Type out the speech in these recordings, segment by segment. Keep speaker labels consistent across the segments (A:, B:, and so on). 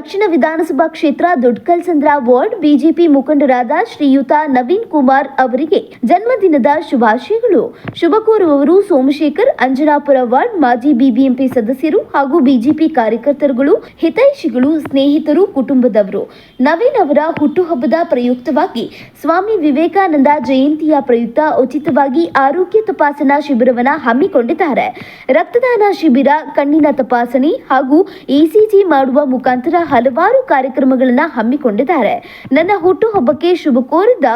A: ದಕ್ಷಿಣ ವಿಧಾನಸಭಾ ಕ್ಷೇತ್ರ ದೊಡ್ಡಕಲ್ಸಂದ್ರ ward BJP ಮುಖಂಡರಾದ ಶ್ರೀಯುತ ನವೀನ್ ಕುಮಾರ್ ಅವರಿಗೆ ಜನ್ಮದಿನದ ಶುಭಾಶಯಗಳು. ಶುಭ ಕೋರುವವರು ಸೋಮಶೇಖರ್, ಅಂಜನಾಪುರ ವಾರ್ಡ್ ಮಾಜಿ ಬಿಬಿಎಂಪಿ ಸದಸ್ಯರು ಹಾಗೂ ಬಿಜೆಪಿ ಕಾರ್ಯಕರ್ತರುಗಳು, ಹಿತೈಷಿಗಳು, ಸ್ನೇಹಿತರು, ಕುಟುಂಬದವರು. ನವೀನ್ ಅವರ ಹುಟ್ಟುಹಬ್ಬದ ಪ್ರಯುಕ್ತವಾಗಿ ಸ್ವಾಮಿ ವಿವೇಕಾನಂದ ಜಯಂತಿಯ ಪ್ರಯುಕ್ತ ಉಚಿತವಾಗಿ ಆರೋಗ್ಯ ತಪಾಸಣಾ ಶಿಬಿರವನ್ನು ಹಮ್ಮಿಕೊಂಡಿದ್ದಾರೆ. ರಕ್ತದಾನ ಶಿಬಿರ, ಕಣ್ಣಿನ ತಪಾಸಣೆ ಹಾಗೂ ಇಸಿಜಿ ಮಾಡುವ ಮುಖಾಂತರ ಹಲವಾರು ಕಾರ್ಯಕ್ರಮಗಳನ್ನು ಹಮ್ಮಿಕೊಂಡಿದ್ದಾರೆ. ನನ್ನ ಹುಟ್ಟುಹಬ್ಬಕ್ಕೆ ಶುಭ ಕೋರಿದ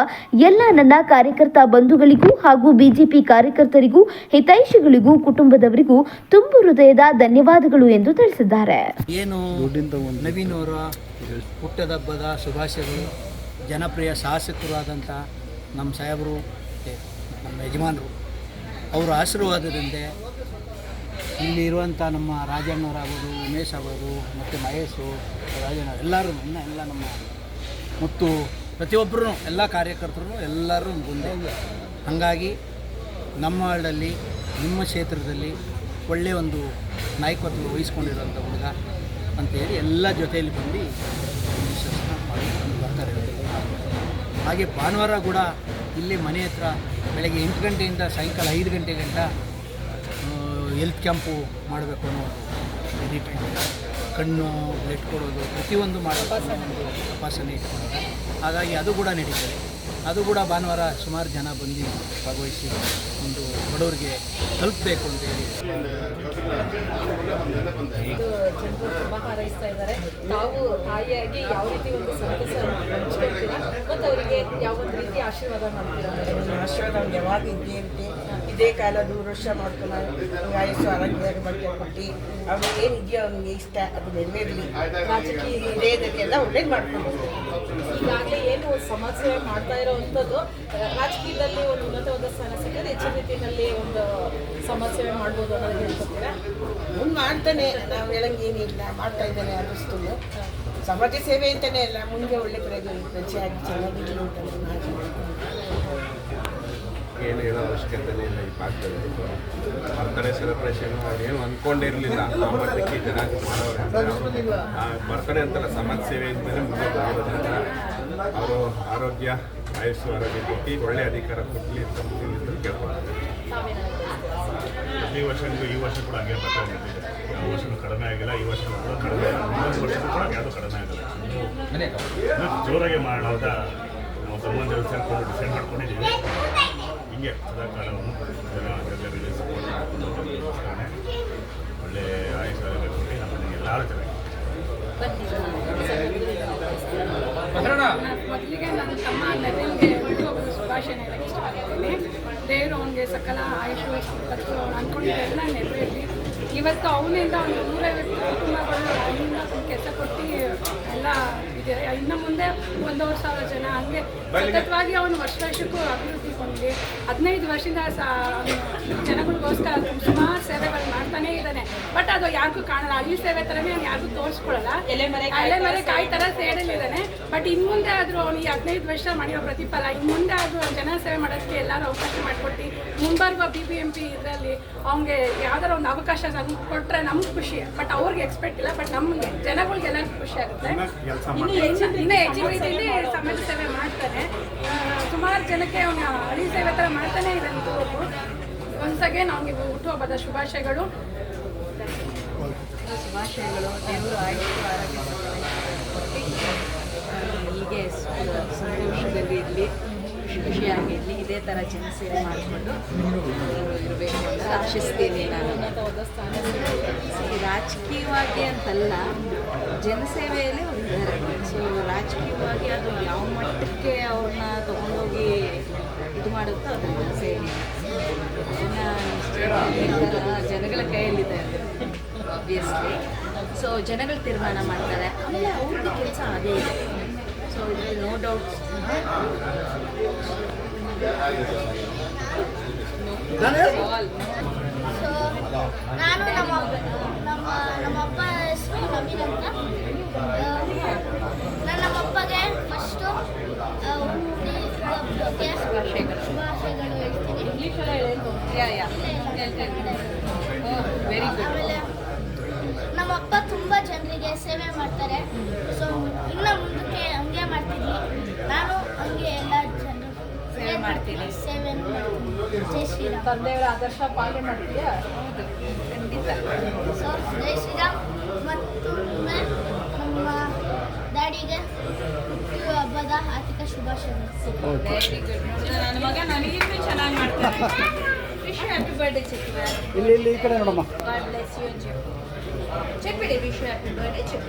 A: ಎಲ್ಲ ನನ್ನ ಕಾರ್ಯಕರ್ತ ಬಂಧುಗಳಿಗೂ ಹಾಗೂ ಬಿಜೆಪಿ ಕಾರ್ಯಕರ್ತರಿಗೂ ಹಿತೈಷಿಗಳಿಗೂ ಕುಟುಂಬದವರಿಗೂ ತುಂಬು ಹೃದಯದ ಧನ್ಯವಾದಗಳು ಎಂದು ತಿಳಿಸಿದ್ದಾರೆ.
B: ಏನು ನವೀನ್ ಅವರ ಹುಟ್ಟದಬ್ಬದ ಶುಭಾಶಯಗಳು. ಜನಪ್ರಿಯ ಶಾಸಕರಾದಂಥ ನಮ್ಮ ಸಾಹೇಬರು ನಮ್ಮ ಯಜಮಾನರು ಅವರ ಆಶೀರ್ವಾದದಿಂದ ಇಲ್ಲಿ ಇರುವಂಥ ನಮ್ಮ ರಾಜಣ್ಣವರಾಗೋದು ಉಮೇಶ್ ಆಗೋದು ಮತ್ತು ಮಹೇಶು, ರಾಜಣ್ಣ, ಎಲ್ಲರೂ ನನ್ನ ಎಲ್ಲ ನಮ್ಮ ಮತ್ತು ಪ್ರತಿಯೊಬ್ಬರೂ, ಎಲ್ಲ ಕಾರ್ಯಕರ್ತರು ಎಲ್ಲರೂ ಮುಂದೆ. ಹಾಗಾಗಿ ನಮ್ಮ ಹಾಡಲ್ಲಿ ನಿಮ್ಮ ಕ್ಷೇತ್ರದಲ್ಲಿ ಒಳ್ಳೆಯ ಒಂದು ನಾಯಕತ್ವ ವಹಿಸ್ಕೊಂಡಿರೋಂಥ ಹುಡುಗ ಅಂತೇಳಿ ಎಲ್ಲ ಜೊತೆಯಲ್ಲಿ ಬಂದು ಬರ್ತಾರೆ ಹಾಗೆ ಭಾನುವಾರ ಕೂಡ ಇಲ್ಲಿ ಮನೆ ಹತ್ರ ಬೆಳಗ್ಗೆ ಎಂಟು ಗಂಟೆಯಿಂದ ಸಾಯಂಕಾಲ ಐದು ಗಂಟೆ ಗಂಟ ಹೆಲ್ತ್ ಕ್ಯಾಂಪು ಮಾಡಬೇಕು ಅನ್ನೋ ಒಂದು ಇದಿಟ್ಕೊಂಡು ಕಣ್ಣು ಬ್ಲಡ್ ಕೊಡೋದು ಪ್ರತಿಯೊಂದು ಮಾಡಬೇಕು ಅನ್ನೋ ಒಂದು ತಪಾಸಣೆ ಇಟ್ಕೊಂಡಿದೆ ಹಾಗಾಗಿ ಅದು ಕೂಡ ನಡೀತದೆ. ಅದು ಕೂಡ ಭಾನುವಾರ ಸುಮಾರು ಜನ ಬಂದು ಭಾಗವಹಿಸಿ ಒಂದು ಬಡವರಿಗೆ ತಲುಪಬೇಕು ಅಂತೇಳಿ
C: ಇದು ಜನರು ತುಂಬ ಹಾರೈಸ್ತಾ ಇದ್ದಾರೆ. ತಾವು ತಾಯಿಯಾಗಿ ಯಾವ ರೀತಿ ಒಂದು ಸಂತಸ ಹಂಚ್ಕೊಳ್ತೀರಾ? ಮತ್ತು ಅವರಿಗೆ ಯಾವ ರೀತಿ ಆಶೀರ್ವಾದ ಮಾಡ್ತೀರಾ?
D: ಆಶೀರ್ವಾದ ಯಾವಾಗ ಇದ್ದೇ ಇರುತ್ತೆ. ಇದೇ ಕಾಲ ನೂರು ವರ್ಷ ಮಾಡ್ಕೊಂಡು ಆಯಸ್ಸು ಆರೋಗ್ಯವಾಗಿ ಮಾಡ್ಕೊಂಡ್ಬಿಟ್ಟು ಏನಿದೆಯೋ ಏನು ಇದೆಯೋ ಅವ್ನಿಗೆ ಇಷ್ಟ ಅದು ನೆರವೇರಲಿ ರಾಜಕೀಯ ಇದೇ ಎಲ್ಲ ಒಳ್ಳೇದು ಮಾಡ್ಕೊಂಡು
C: ಈಗಾಗಲೇ ಏನು ಸಮಾಜ ಸೇವೆ ಮಾಡ್ತಾ ಇರೋವಂಥದ್ದು ರಾಜಕೀಯದಲ್ಲಿ ಒಂದು ಉನ್ನತವಾದ ಸ್ಥಾನ ಸಿಕ್ಕರೆ ಹೆಚ್ಚಿನ ರೀತಿಯಲ್ಲಿ ಒಂದು ಸಮಾಜ ಸೇವೆ ಮಾಡ್ಬೋದು ಅನ್ನೋದು ಹೇಳ್ಕೊತೀರಾ
D: ಮುಂದೆ ಮಾಡ್ತಾನೆ ನಾವು ಹೇಳಂಗೇನಿಲ್ಲ ಮಾಡ್ತಾ ಇದ್ದಾನೆ ಅನ್ನಿಸ್ತು ಸಮಾಜ ಸೇವೆ ಅಂತಲೇ ಅಲ್ಲ ಮುಂದೆ ಒಳ್ಳೆ ಪ್ರಜೆ ಪ್ರಜೆಯಾಗಿ ಚೆನ್ನಾಗಿರಲಿ ಅಂತ
E: ಅವಶ್ಯಕತೆನೇ ಇಲ್ಲ ಈ ಭಾಗದಲ್ಲಿ. ಬರ್ತಡೇ ಸೆಲೆಬ್ರೇಷನ್ ಏನು ಅಂದ್ಕೊಂಡಿರಲಿಲ್ಲ ಆ ಮಟ್ಟಕ್ಕೆ ಜನ ಮಾಡೋರು ಬರ್ತಡೇ ಅಂತಲ್ಲ ಸಮಾಜ ಸೇವೆ ಇದ್ಮೇಲೆ ಮುಂದೆ ಬಂದಿರೋದ್ರಿಂದ ಅವರು ಆರೋಗ್ಯ ಆಯುಸ್ಸು ಆರೋಗ್ಯ ಕೊಟ್ಟು ಒಳ್ಳೆ ಅಧಿಕಾರ ಕೊಡಲಿ ಅಂತ ಕೇಳ್ಕೊಳ್ತಾರೆ
F: ಪ್ರತಿ ವರ್ಷ ಈ ವರ್ಷ ಕೂಡ ಹಾಗೆ ಬರ್ತಾ ಇದೆ ಯಾವ ವರ್ಷನೂ ಕಡಿಮೆ ಆಗಿಲ್ಲ ಈ ವರ್ಷ ಕೂಡ ಕಡಿಮೆ ಆಗಿಲ್ಲ. ಮುಂದಿನ ವರ್ಷಕ್ಕೂ ಕೂಡ ಯಾವುದು ಕಡಿಮೆ ಆಗಲ್ಲ. ಜೋರಾಗಿ ಮಾಡೋಣ ಅಂತ ನಾವು ಸಂಬಂಧ ಸೇರ್ಕೊಂಡು ಡಿಸೈಡ್ ಮಾಡ್ಕೊಂಡಿದ್ದೀವಿ. ಹಿಂಗೆ ಸದಾ ಕಾಲವನ್ನು ಜನ ಜನರಿಗೆ ಸಪೋರ್ಟ್ ಮಾಡಿಕೊಂಡು ಹೋಗೋದಕ್ಕೋಸ್ಕರನೇ ಒಳ್ಳೆ ಆಯುಷ್ ಆರೋಗ್ಯ ಕೊಟ್ಟು ನಮ್ಮಲ್ಲಿ ಎಲ್ಲರೂ ಚೆನ್ನಾಗಿ
G: ಮೊದಲಿಗೆ ನಾನು ತಮ್ಮ ನವೀನ್ಗೆ ಹುಟ್ಟುಹಬ್ಬದ ಶುಭಾಶಯ ಹೇಳಕ್ಕೆ ಇಷ್ಟಪಡ್ತೀನಿ. ದೇವರು ಅವನಿಗೆ ಸಕಲ ಆಯುಷ್ ಅವ್ನು ಅನ್ಕೊಂಡಿದ್ದೆಲ್ಲ ನೆರವೇರಲಿ. ಇವತ್ತು ಅವನಿಂದ ಒಂದು ನೂರೈವತ್ತು ಕುಟುಂಬಗಳು ಅವನಿಂದ ಕೆಲಸ ಕೊಟ್ಟು ಇದೆ. ಇನ್ನು ಮುಂದೆ ಒಂದೂವರೆ ಸಾವಿರ ಜನ ಹಂಗೆ ಸತತವಾಗಿ ಅವನು ವರ್ಷ ವರ್ಷಕ್ಕೂ ಅಭಿವೃದ್ಧಿ ಹೊಂದಿ ಹದಿನೈದು ವರ್ಷದಿಂದ ಜನಗಳಿಗೋಸ್ಕರ ಸುಮಾರು ಸೇವೆಗಳು ಮಾಡ್ತಾನೆ ಇದ್ದಾನೆ. ಬಟ್ ಅದು ಯಾರಿಗೂ ಕಾಣಲ್ಲ. ಹಳ್ಳಿ ಸೇವೆ ಥರನೇ ಅವ್ನು ಯಾರಿಗೂ ತೋರಿಸ್ಕೊಳ್ಳಲ್ಲ.
C: ಎಲೆ ಮರೆ
G: ಎಲೆ ಮರೆ ಕಾಯಿ ಥರ ಸೇಡಲಿದ್ದಾನೆ ಬಟ್ ಇನ್ನು ಮುಂದೆ ಆದರೂ ಅವನಿಗೆ ಹದಿನೈದು ವರ್ಷ ಮಾಡಿರೋ ಪ್ರತಿಫಲ. ಇನ್ನು ಮುಂದೆ ಆದರೂ ಜನ ಸೇವೆ ಮಾಡೋದಕ್ಕೆ ಎಲ್ಲರೂ ಅವಕಾಶ ಮಾಡಿಕೊಟ್ಟು ಮುಂಬರುವ ಬಿ ಬಿ ಎಂ ಪಿ ಇದರಲ್ಲಿ ಅವ್ನಿಗೆ ಯಾವ್ದಾರು ಒಂದು ಅವಕಾಶ ನಮ್ಗೆ ಕೊಟ್ಟರೆ ನಮ್ಗೆ ಖುಷಿ. ಬಟ್ ಅವ್ರಿಗೆ ಎಕ್ಸ್ಪೆಕ್ಟ್ ಇಲ್ಲ. ಬಟ್ ನಮ್ಗೆ ಜನಗಳಿಗೆ ಎಲ್ಲರಿಗೂ ಖುಷಿ ಆಗುತ್ತೆ. ಇನ್ನು ಹೆಚ್ಚಿನ ರೀತಿಯಲ್ಲಿ ಸಮಾಜ ಸೇವೆ ಮಾಡ್ತಾನೆ ಸುಮಾರು ಜನಕ್ಕೆ ಅವನ ಹಳ್ಳಿ ಸೇವೆ ಥರ ಮಾಡ್ತಾನೆ ಇದ್ದಾನೆ ಒಂದು ಸಗೇನ್ ಅವನಿಗೆ ಹುಟ್ಟುಹಬ್ಬದ ಶುಭಾಶಯಗಳು.
H: ಶುಭಾಶಯಗಳು. ದೇವರು ಆರೋಗ್ಯ ಹೀಗೆ ಸಂತೋಷದಲ್ಲಿ ಇರಲಿ, ಖುಷಿ ಖುಷಿಯಾಗಿರಲಿ ಇದೇ ಥರ ಜನಸೇವೆ ಮಾಡಿಕೊಂಡು ಇರಬೇಕು ಅಂತ ಆಶಿಸ್ತೀನಿ ನಾನು. ರಾಜಕೀಯವಾಗಿ ಅಂತಲ್ಲ ಜನಸೇವೆಯಲ್ಲಿ ಹೊಂದಿದ್ದಾರೆ ಸೊ ರಾಜಕೀಯವಾಗಿ ಅದು ಯಾವ ಮಟ್ಟಕ್ಕೆ ಅವ್ರನ್ನ ತೊಗೊಂಡೋಗಿ ಇದು ಮಾಡುತ್ತೋ ಅದ್ರ ಸೇವೆ ಅದನ್ನು ಜನಗಳ ಕೈಯಲ್ಲಿದೆ ಅದು ಆಬ್ವಿಯಸ್ಲಿ ಸೊ ಜನಗಳು ತೀರ್ಮಾನ ಮಾಡ್ತಾರೆ. ಆಮೇಲೆ ಅವ್ರದ್ದು ಕೆಲಸ ಅದೇ ಇದೆ. ಸೊ ಇದರಲ್ಲಿ ನೋ ಡೌಟ್
I: ಸೊ ನಾನು ನಮ್ಮ ನಮ್ಮ ನಮ್ಮ ಅಪ್ಪ ಹೆಸರು ನವೀನ್ ಅಂತ. ನಾನು ನಮ್ಮ ಅಪ್ಪಗೆ ಫಸ್ಟು ಶುಭಾಶಯಗಳು ಹೇಳ್ತೀನಿ.
H: ಗುಡ್
I: ಆಮೇಲೆ ನಮ್ಮ ನಮ್ಮ ಅಪ್ಪ ತುಂಬ ಜನರಿಗೆ ಸೇವೆ ಮಾಡ್ತಾರೆ. ಸೊ ಇನ್ನು ಮುಂದಕ್ಕೆ ಹಂಗೆ ಮಾಡ್ತೀನಿ. ನಾನು ಹಂಗೆ ಎಲ್ಲ ಜನರು
H: ಸೇವೆ ಮಾಡ್ತೀನಿ.
I: ಸೇವೆ ಮಾಡ್ತೀನಿ.
C: ತಂದೆಯವರ ಆದರ್ಶ ಪಾಲನೆ ಮಾಡ್ತೀಯಾ?
H: ಖಂಡಿತ
I: ಸೊ ಜೈ ಶ್ರೀರಾಮ್ ಮತ್ತು ನಮ್ಮ ಡ್ಯಾಡಿಗೆ ಹುಟ್ಟು ಹಬ್ಬದ ಆರ್ಥಿಕ
H: ಗುಡ್ ನನ್ನ ಮಗ ಚೆನ್ನಾಗಿ ಮಾಡ್ತಾನೆ. ವಿಶ್ ಹ್ಯಾಪಿ ಬರ್ಡೇ ಚಿಕ್ಕ
B: ಇಲ್ಲಿ ಇಲ್ಲಿ ಈ ಕಡೆ ನೋಡಮ್ಮ.
H: ಚೆಕ್ ಬಿಡಿ ವಿಶ್ ಹ್ಯಾಪಿ ಬರ್ಡೇ ಚೆಕ್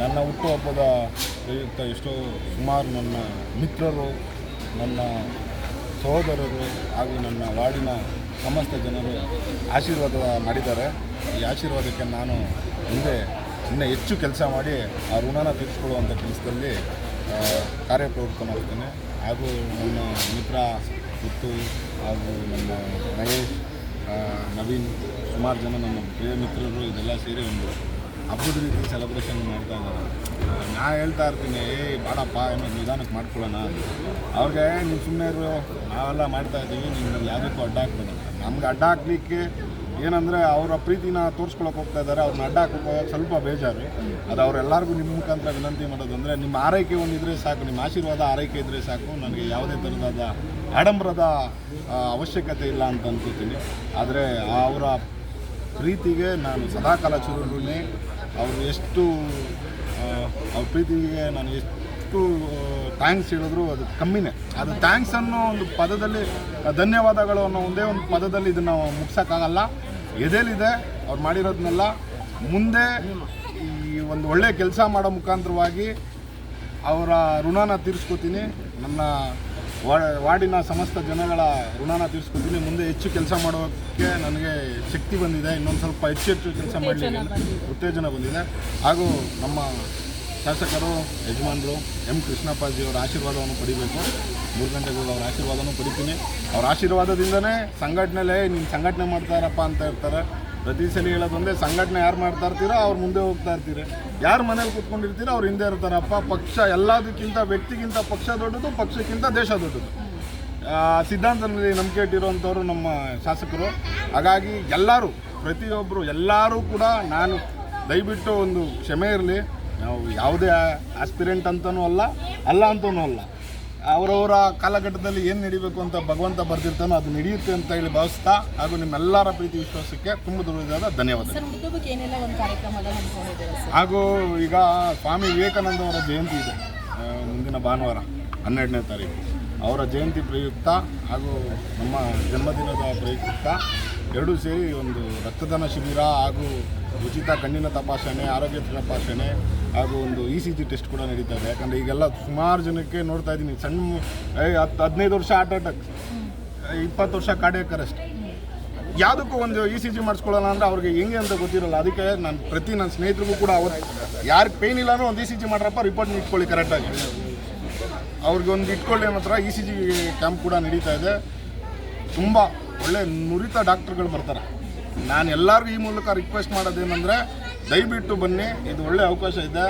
J: ನನ್ನ ಹುಟ್ಟುಹಬ್ಬದ ಪ್ರಯುಕ್ತ ಎಷ್ಟೋ ಸುಮಾರು ನನ್ನ ಮಿತ್ರರು, ನನ್ನ ಸಹೋದರರು ಹಾಗೂ ನನ್ನ ವಾರ್ಡಿನ ಸಮಸ್ತ ಜನರು ಆಶೀರ್ವಾದ ಮಾಡಿದ್ದಾರೆ. ಈ ಆಶೀರ್ವಾದಕ್ಕೆ ನಾನು ಮುಂದೆ ಇನ್ನೂ ಹೆಚ್ಚು ಕೆಲಸ ಮಾಡಿ ಆ ಋಣನ ತೀರಿಸ್ಕೊಳ್ಳುವಂಥ ಕೆಲಸದಲ್ಲಿ ಕಾರ್ಯಪ್ರವೃತ್ತ ಕಾರ್ಯಪ್ರವೃತ್ತನಾಗ್ತೇನೆ. ಹಾಗೂ ನನ್ನ ಮಿತ್ರ ಮತ್ತು ಹಾಗೂ ನಮ್ಮ ಮಹೇಶ್ ನವೀನ್, ಸುಮಾರು ಜನ ನಮ್ಮ ಪ್ರಿಯ ಮಿತ್ರರು ಇದೆಲ್ಲ ಸೇರಿ ಒಂದು ಹಬ್ಬದ ರೀತಿ ಸೆಲೆಬ್ರೇಷನ್ ಮಾಡ್ತಾ ಇದ್ದಾರೆ. ನಾ ಹೇಳ್ತಾ ಇರ್ತೀನಿ, ಏ, ಬಾಡಪ್ಪ ಏನೋ ನಿಧಾನಕ್ಕೆ ಮಾಡ್ಕೊಳ್ಳೋಣ ಅವ್ರಿಗೆ ನೀವು ಸುಮ್ಮನೆ ಇರು, ನಾವೆಲ್ಲ ಮಾಡ್ತಾ ಇದ್ದೀವಿ ನಿಮ್ಗೆ ಯಾವುದಕ್ಕೂ ಅಡ್ಡ ಹಾಕ್ಬೇಡ. ನಮ್ಗೆ ಅಡ್ಡ ಹಾಕ್ಲಿಕ್ಕೆ ಏನಂದರೆ ಅವರ ಪ್ರೀತಿನ ತೋರಿಸ್ಕೊಳಕ್ಕೆ ಹೋಗ್ತಾ ಇದ್ದಾರೆ ಅವ್ರನ್ನ ಅಡ್ಡ ಸ್ವಲ್ಪ ಬೇಜಾರು. ಅದು ಅವರೆಲ್ಲರಿಗೂ ನಿಮ್ಮ ಮುಖಾಂತರ ವಿನಂತಿ ಮಾಡೋದಂದರೆ, ನಿಮ್ಮ ಆರೈಕೆ ಒಂದಿದ್ರೆ ಸಾಕು, ನಿಮ್ಮ ಆಶೀರ್ವಾದ ಆರೈಕೆ ಇದ್ದರೆ ಸಾಕು, ನನಗೆ ಯಾವುದೇ ಥರದಾದ ಆಡಂಬರದ ಅವಶ್ಯಕತೆ ಇಲ್ಲ ಅಂತ ಅನ್ಕೋತೀನಿ. ಆದರೆ ಅವರ ಪ್ರೀತಿಗೆ ನಾನು ಸದಾಕಾಲ ಚಿರುಣಿ ಅವರು ಎಷ್ಟು ಅವ್ರ ಪ್ರೀತಿಗೆ ನಾನು ಎಷ್ಟು ಥ್ಯಾಂಕ್ಸ್ ಹೇಳಿದ್ರು ಅದು ಕಮ್ಮಿನೇ. ಅದು ಥ್ಯಾಂಕ್ಸ್ ಅನ್ನೋ ಒಂದು ಪದದಲ್ಲಿ ಧನ್ಯವಾದಗಳು ಅನ್ನೋ ಒಂದೇ ಒಂದು ಪದದಲ್ಲಿ ಇದನ್ನು ಮುಗ್ಸೋಕ್ಕಾಗಲ್ಲ. ಎದೆಲಿದೆ ಅವ್ರು ಮಾಡಿರೋದನ್ನೆಲ್ಲ ಮುಂದೆ ಈ ಒಂದು ಒಳ್ಳೆಯ ಕೆಲಸ ಮಾಡೋ ಮುಖಾಂತರವಾಗಿ ಅವರ ಋಣನ ತೀರಿಸ್ಕೋತೀನಿ. ನನ್ನ ವಾರ್ಡಿನ ಸಮಸ್ತ ಜನಗಳ ಋಣನ ತೀರಿಸ್ಕೊತೀನಿ. ಮುಂದೆ ಹೆಚ್ಚು ಕೆಲಸ ಮಾಡೋಕ್ಕೆ ನನಗೆ ಶಕ್ತಿ ಬಂದಿದೆ. ಇನ್ನೊಂದು ಸ್ವಲ್ಪ ಹೆಚ್ಚು ಹೆಚ್ಚು ಕೆಲಸ ಮಾಡಲಿಕ್ಕೆ ಉತ್ತೇಜನ ಬಂದಿದೆ. ಹಾಗೂ ನಮ್ಮ ಶಾಸಕರು, ಯಜಮಾನರು, ಎಂ. ಕೃಷ್ಣಪ್ಪಾಜಿ ಅವರ ಆಶೀರ್ವಾದವನ್ನು ಪಡಿಬೇಕು. ಮೂರು ಗಂಟೆಗೆ ಅವ್ರ ಆಶೀರ್ವಾದನೂ ಪಡಿತೀನಿ. ಅವ್ರ ಆಶೀರ್ವಾದದಿಂದನೇ ಸಂಘಟನೆಲೇ ನೀನು ಸಂಘಟನೆ ಮಾಡ್ತಾರಪ್ಪ ಅಂತ ಇರ್ತಾರೆ ಪ್ರತಿ ಸಲ ಹೇಳೋದೊಂದೇ, ಸಂಘಟನೆ ಯಾರು ಮಾಡ್ತಾ ಇರ್ತೀರೋ ಅವ್ರು ಮುಂದೆ ಹೋಗ್ತಾ ಇರ್ತೀರಿ. ಯಾರು ಮನೇಲಿ ಕೂತ್ಕೊಂಡಿರ್ತೀರೋ ಅವ್ರು ಹಿಂದೆ ಇರ್ತಾರಪ್ಪ. ಪಕ್ಷ ಎಲ್ಲದಕ್ಕಿಂತ, ವ್ಯಕ್ತಿಗಿಂತ ಪಕ್ಷ ದೊಡ್ಡದು, ಪಕ್ಷಕ್ಕಿಂತ ದೇಶ ದೊಡ್ಡದು. ಸಿದ್ಧಾಂತದಲ್ಲಿ ನಂಬಿಕೆ ಇಟ್ಟಿರುವಂಥವ್ರು ನಮ್ಮ ಶಾಸಕರು. ಹಾಗಾಗಿ ಎಲ್ಲರೂ ಪ್ರತಿಯೊಬ್ಬರು ಎಲ್ಲರೂ ಕೂಡ ನಾನು ದಯವಿಟ್ಟು ಒಂದು ಕ್ಷಮೆ ಇರಲಿ. ನಾವು ಯಾವುದೇ ಆಸ್ಪಿರೆಂಟ್ ಅಂತನೂ ಅಲ್ಲ ಅಲ್ಲ ಅಂತನೂ ಅಲ್ಲ. ಅವರವರ ಕಾಲಘಟ್ಟದಲ್ಲಿ ಏನು ನಡಿಬೇಕು ಅಂತ ಭಗವಂತ ಬರ್ದಿರ್ತಾನೋ ಅದು ನಡೆಯುತ್ತೆ ಅಂತ ಹೇಳಿ ಭಾವಿಸ್ತಾ ಹಾಗೂ ನಿಮ್ಮೆಲ್ಲರ ಪ್ರೀತಿ ವಿಶ್ವಾಸಕ್ಕೆ ತುಂಬ ದೊಡ್ಡದಾದ ಧನ್ಯವಾದ ಹಾಗೂ ಈಗ ಸ್ವಾಮಿ ವಿವೇಕಾನಂದ ಅವರ ಜಯಂತಿ ಇದೆ. ಮುಂದಿನ ಭಾನುವಾರ ಹನ್ನೆರಡನೇ ತಾರೀಕು. ಅವರ ಜಯಂತಿ ಪ್ರಯುಕ್ತ ಹಾಗೂ ನಮ್ಮ ಜನ್ಮದಿನದ ಪ್ರಯುಕ್ತ ಎರಡೂ ಸೇರಿ ಒಂದು ರಕ್ತದಾನ ಶಿಬಿರ ಹಾಗೂ ಉಚಿತ ಕಣ್ಣಿನ ತಪಾಸಣೆ, ಆರೋಗ್ಯ ತಪಾಸಣೆ ಹಾಗೂ ಒಂದು ಇ ಸಿ ಜಿ ಟೆಸ್ಟ್ ಕೂಡ ನಡೀತಾ ಇದೆ. ಯಾಕಂದರೆ ಈಗೆಲ್ಲ ಸುಮಾರು ಜನಕ್ಕೆ ನೋಡ್ತಾ ಇದ್ದೀನಿ. ಸಣ್ಣ ಹತ್ತು ಹದಿನೈದು ವರ್ಷ ಹಾರ್ಟ್ ಅಟ್ಯಾಕ್ ಇಪ್ಪತ್ತು ವರ್ಷ ಕಾರ್ಡಿಯಕ್ ಯಾವುದಕ್ಕೂ ಒಂದು ಇ ಸಿ ಜಿ ಮಾಡಿಸ್ಕೊಳ್ಳೋಣ ಅಂದರೆ ಅವ್ರಿಗೆ ಹೆಂಗೆ ಅಂತ ಗೊತ್ತಿರಲ್ಲ. ಅದಕ್ಕೆ ನಾನು, ಪ್ರತಿ ನನ್ನ ಸ್ನೇಹಿತರಿಗೂ ಕೂಡ ಅವ್ರು ಯಾರಿಗೆ ಪೇಯ್ನ್ ಇಲ್ಲ ಒಂದು ಇ ಸಿ ಜಿ ಮಾಡ್ರಪ್ಪ ರಿಪೋರ್ಟ್ ಇಟ್ಕೊಳ್ಳಿ ಕರೆಕ್ಟಾಗಿ ಅವ್ರಿಗೆ ಒಂದು ಇಟ್ಕೊಳ್ಳಿ ಅನ್ನೋ ಥರ ಇ ಸಿ ಜಿ ಕ್ಯಾಂಪ್ ಕೂಡ ನಡೀತಾ ಇದೆ. ತುಂಬ ಒಳ್ಳೆ ನುರಿತ ಡಾಕ್ಟ್ರುಗಳು ಬರ್ತಾರೆ. ನಾನು ಎಲ್ಲರಿಗೂ ಈ ಮೂಲಕ ರಿಕ್ವೆಸ್ಟ್ ಮಾಡೋದೇನೆಂದರೆ ದಯವಿಟ್ಟು ಬನ್ನಿ ಇದು ಒಳ್ಳೆ ಅವಕಾಶ ಇದೆ.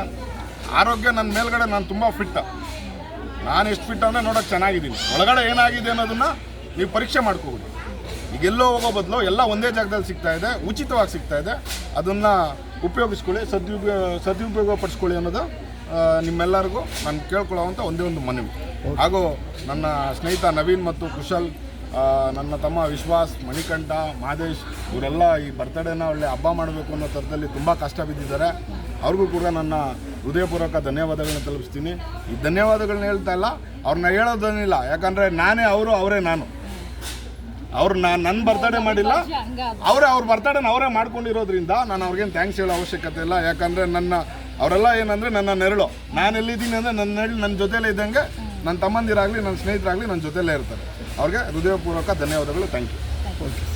J: ಆರೋಗ್ಯ ನನ್ನ ಮೇಲ್ಗಡೆ ನಾನು ತುಂಬ ಫಿಟ್ ನಾನು ಎಷ್ಟು ಫಿಟ್ ಅಂದರೆ ನೋಡೋಕೆ ಚೆನ್ನಾಗಿದ್ದೀನಿ. ಒಳಗಡೆ ಏನಾಗಿದೆ ಅನ್ನೋದನ್ನು ನೀವು ಪರೀಕ್ಷೆ ಮಾಡ್ಕೋಬೋದು. ಈಗ ಎಲ್ಲೋ ಹೋಗೋ ಬದಲು ಎಲ್ಲ ಒಂದೇ ಜಾಗದಲ್ಲಿ ಸಿಗ್ತಾ ಇದೆ ಉಚಿತವಾಗಿ ಸಿಗ್ತಾ ಇದೆ. ಅದನ್ನು ಉಪಯೋಗಿಸ್ಕೊಳ್ಳಿ ಸದುಪಯೋಗ ಸದುಪಯೋಗ ಪಡಿಸ್ಕೊಳ್ಳಿ ಅನ್ನೋದು ನಿಮ್ಮೆಲ್ಲರಿಗೂ ನಾನು ಕೇಳ್ಕೊಳ್ಳೋವಂಥ ಒಂದೇ ಒಂದು ಮನವಿ. ಹಾಗೂ ನನ್ನ ಸ್ನೇಹಿತ ನವೀನ್ ಮತ್ತು ಕುಶಲ್ ನನ್ನ ತಮ್ಮ ವಿಶ್ವಾಸ್, ಮಣಿಕಂಠ, ಮಹದೇಶ್, ಇವರೆಲ್ಲ ಈ ಬರ್ತಡೇನ ಒಳ್ಳೆ ಹಬ್ಬ ಮಾಡಬೇಕು ಅನ್ನೋ ಥರದಲ್ಲಿ ತುಂಬ ಕಷ್ಟ ಬಿದ್ದಿದ್ದಾರೆ. ಅವ್ರಿಗೂ ಕೂಡ ನನ್ನ ಹೃದಯಪೂರ್ವಕ ಧನ್ಯವಾದಗಳನ್ನ ತಲುಪಿಸ್ತೀನಿ. ಈ ಧನ್ಯವಾದಗಳನ್ನ ಹೇಳ್ತಾ ಇಲ್ಲ, ಅವ್ರನ್ನ ಹೇಳೋದೇನಿಲ್ಲ ಯಾಕಂದರೆ ನಾನೇ ಅವರು, ಅವರೇ ನಾನು. ಅವ್ರು ನಾನು ನನ್ನ ಬರ್ತಡೇ ಮಾಡಿಲ್ಲ. ಅವರೇ ಅವ್ರ ಬರ್ತಡೇನ ಅವರೇ ಮಾಡ್ಕೊಂಡಿರೋದ್ರಿಂದ ನಾನು ಅವ್ರಿಗೇನು ಥ್ಯಾಂಕ್ಸ್ ಹೇಳೋ ಅವಶ್ಯಕತೆ ಇಲ್ಲ. ಯಾಕಂದರೆ ನನ್ನ, ಅವರೆಲ್ಲ ಏನಂದರೆ ನನ್ನ ನೆರಳು. ನಾನು ಎಲ್ಲಿದ್ದೀನಿ ಅಂದರೆ ನನ್ನ ನೆರಳು ನನ್ನ ಜೊತೆಲೇ ಇದ್ದಂಗೆ, ನನ್ನ ತಮ್ಮಂದಿರಾಗಲಿ, ನನ್ನ ಸ್ನೇಹಿತರಾಗಲಿ ನನ್ನ ಜೊತೆಲೇ ಇರ್ತಾರೆ. ಅವ್ರಿಗೆ ಹೃದಯಪೂರ್ವಕ ಧನ್ಯವಾದಗಳು. Thank you